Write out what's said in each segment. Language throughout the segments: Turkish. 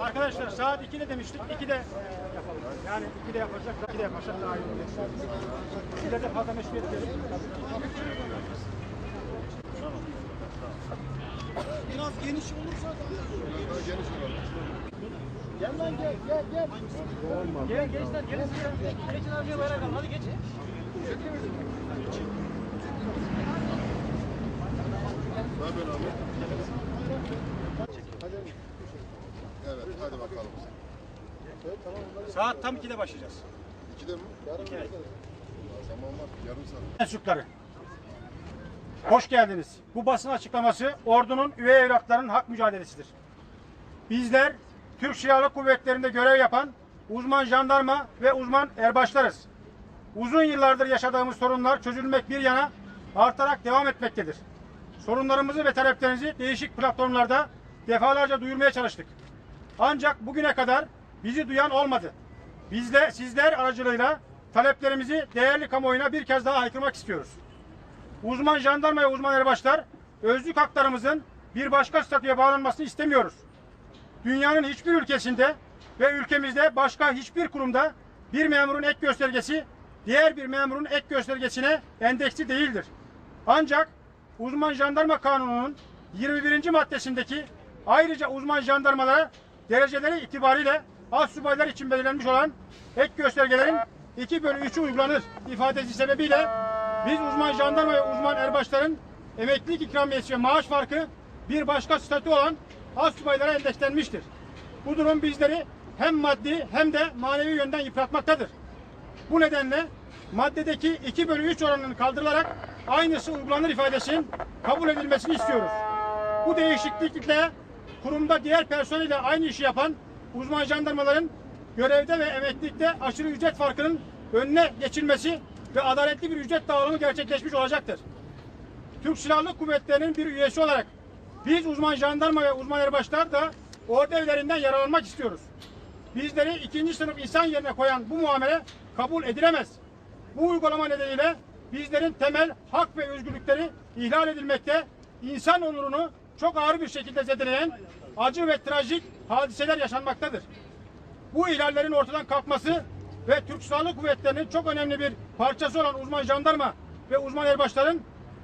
Arkadaşlar saat 2'de demiştik. 2'de yapalım. Yani 2'de yapacak, 2'de yapacak daha iyi olur. Size de fazla meşgul edelim. Biraz geniş olursa Daha geniş olur. Gel lan gel gel gel. Gel gençler gelin size. Geçin abiye bayrak alın. Hadi geç. Ne yapıyorsun abi? Hadi bakalım. Saat tam 2'de başlayacağız. İkide mi? İkide. Tamam var, yarım saat. Mensupları. Hoş geldiniz. Bu basın açıklaması ordunun üvey evlatlarının hak mücadelesidir. Bizler Türk Silahlı Kuvvetleri'nde görev yapan uzman jandarma ve uzman erbaşlarız. Uzun yıllardır yaşadığımız sorunlar çözülmek bir yana artarak devam etmektedir. Sorunlarımızı ve taleplerinizi değişik platformlarda defalarca duyurmaya çalıştık. Ancak bugüne kadar bizi duyan olmadı. Biz de sizler aracılığıyla taleplerimizi değerli kamuoyuna bir kez daha haykırmak istiyoruz. Uzman jandarma ve uzman erbaşlar özlük haklarımızın bir başka statüye bağlanmasını istemiyoruz. Dünyanın hiçbir ülkesinde ve ülkemizde başka hiçbir kurumda bir memurun ek göstergesi diğer bir memurun ek göstergesine endeksli değildir. Ancak uzman jandarma kanununun 21. maddesindeki ayrıca uzman jandarmalara dereceleri itibariyle az subaylar için belirlenmiş olan ek göstergelerin 2 bölü 3'ü uygulanır ifadesi sebebiyle biz uzman jandarma ve uzman erbaşların emeklilik ikramiyesi ve maaş farkı bir başka statü olan az subaylara endekslenmiştir. Bu durum bizleri hem maddi hem de manevi yönden yıpratmaktadır. Bu nedenle maddedeki 2 bölü 3 oranının kaldırılarak aynısı uygulanır ifadesinin kabul edilmesini istiyoruz. Bu değişiklikle kurumda diğer personeliyle aynı işi yapan uzman jandarmaların görevde ve emeklilikte aşırı ücret farkının önüne geçilmesi ve adaletli bir ücret dağılımı gerçekleşmiş olacaktır. Türk Silahlı Kuvvetleri'nin bir üyesi olarak biz uzman jandarma ve uzman erbaşlar da ordu evlerinden yararlanmak istiyoruz. Bizleri ikinci sınıf insan yerine koyan bu muamele kabul edilemez. Bu uygulama nedeniyle bizlerin temel hak ve özgürlükleri ihlal edilmekte, insan onurunu çok ağır bir şekilde zedeleyen acı ve trajik hadiseler yaşanmaktadır. Bu ihlallerin ortadan kalkması ve Türk Silahlı Kuvvetleri'nin çok önemli bir parçası olan uzman jandarma ve uzman erbaşların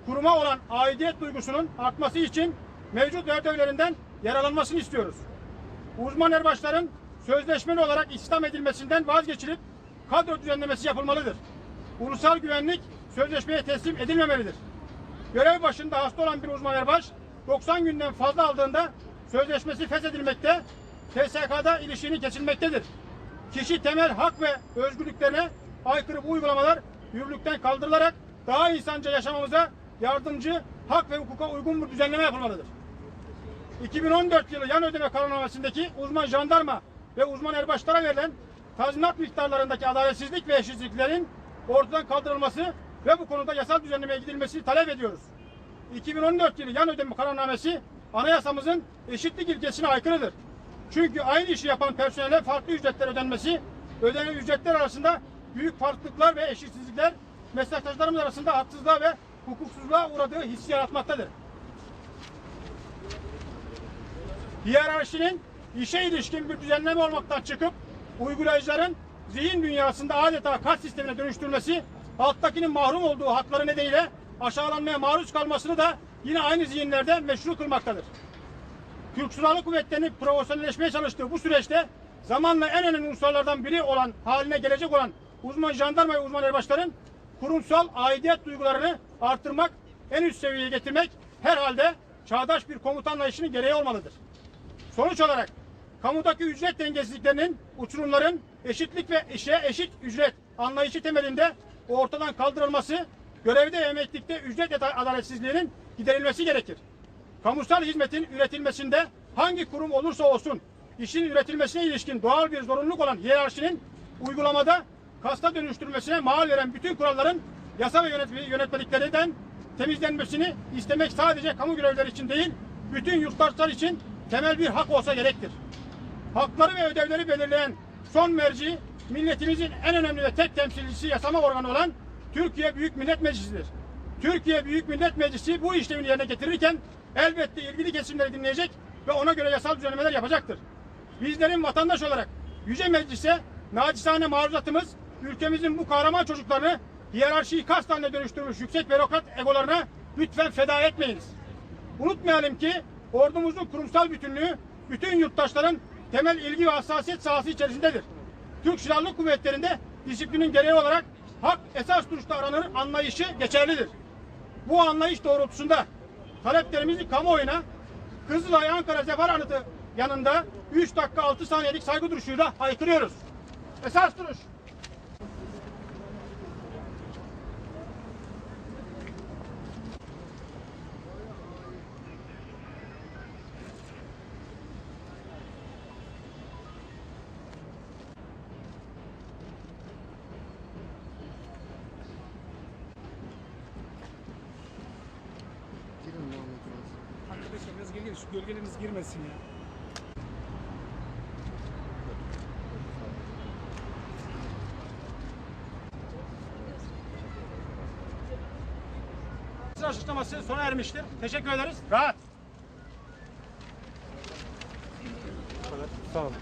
kuruma olan aidiyet duygusunun artması için mevcut ödevlerinden yararlanmasını istiyoruz. Uzman erbaşların sözleşmeli olarak istihdam edilmesinden vazgeçilip kadro düzenlemesi yapılmalıdır. Ulusal güvenlik sözleşmeye teslim edilmemelidir. Görev başında hasta olan bir uzman erbaş 90 günden fazla aldığında sözleşmesi feshedilmekte, TSK'da ilişkinin kesilmektedir. Kişi temel hak ve özgürlüklerine aykırı bu uygulamalar yürürlükten kaldırılarak daha insanca yaşamamıza yardımcı, hak ve hukuka uygun bir düzenleme yapılmalıdır. 2014 yılı yan ödeme kararnamesindeki uzman jandarma ve uzman erbaşlara verilen tazminat miktarlarındaki adaletsizlik ve eşitsizliklerin ortadan kaldırılması ve bu konuda yasal düzenlemeye gidilmesini talep ediyoruz. 2014 yılı yan ödeme kararnamesi anayasamızın eşitlik ilkesine aykırıdır. Çünkü aynı işi yapan personele farklı ücretler ödenmesi, ödenen ücretler arasında büyük farklılıklar ve eşitsizlikler meslektaşlarımız arasında haksızlığa ve hukuksuzluğa uğradığı hissi yaratmaktadır. hiyerarşinin işe ilişkin bir düzenleme olmaktan çıkıp uygulayıcıların zihin dünyasında adeta kas sistemine dönüştürmesi alttakinin mahrum olduğu hakları nedeniyle aşağılanmaya maruz kalmasını da yine aynı zihinlerde meşru kılmaktadır. Türk Silahlı Kuvvetleri'nin profesyonelleşmeye çalıştığı bu süreçte zamanla en önemli unsurlardan biri olan haline gelecek olan uzman jandarma ve uzman erbaşların kurumsal aidiyet duygularını artırmak, en üst seviyeye getirmek herhalde çağdaş bir komutan anlayışının gereği olmalıdır. Sonuç olarak kamudaki ücret dengesizliklerinin, uçurumların eşitlik ve işe eşit ücret anlayışı temelinde ortadan kaldırılması, görevde ve emeklilikte ücret adaletsizliğinin giderilmesi gerekir. Kamusal hizmetin üretilmesinde hangi kurum olursa olsun işin üretilmesine ilişkin doğal bir zorunluluk olan hiyerarşinin uygulamada kasta dönüştürülmesine mal veren bütün kuralların yasa ve yönetme- yönetmeliklerinden temizlenmesini istemek sadece kamu görevlileri için değil, bütün yurttaşlar için temel bir hak olsa gerektir. Hakları ve ödevleri belirleyen son merci milletimizin en önemli ve tek temsilcisi yasama organı olan Türkiye Büyük Millet Meclisi'dir. Türkiye Büyük Millet Meclisi bu işlevini yerine getirirken elbette ilgili kesimleri dinleyecek ve ona göre yasal düzenlemeler yapacaktır. Bizlerin vatandaş olarak Yüce Meclis'e nacizane maruzatımız ülkemizin bu kahraman çocuklarını hiyerarşiyi kast haline dönüştürmüş yüksek bürokrat egolarına lütfen feda etmeyiniz. Unutmayalım ki ordumuzun kurumsal bütünlüğü bütün yurttaşların temel ilgi ve hassasiyet sahası içerisindedir. Türk Silahlı Kuvvetleri'nde disiplinin gereği olarak hak esas duruşta aranır anlayışı geçerlidir. Bu anlayış doğrultusunda taleplerimizi kamuoyuna Kızılay Ankara Zafer Anıtı yanında 3 dakika 6 saniyelik saygı duruşuyla haykırıyoruz. Esas duruş. Gelin. Şu gölgeleriniz girmesin ya. Açıklaması sona ermiştir. Teşekkür ederiz. Rahat. Sağ olun.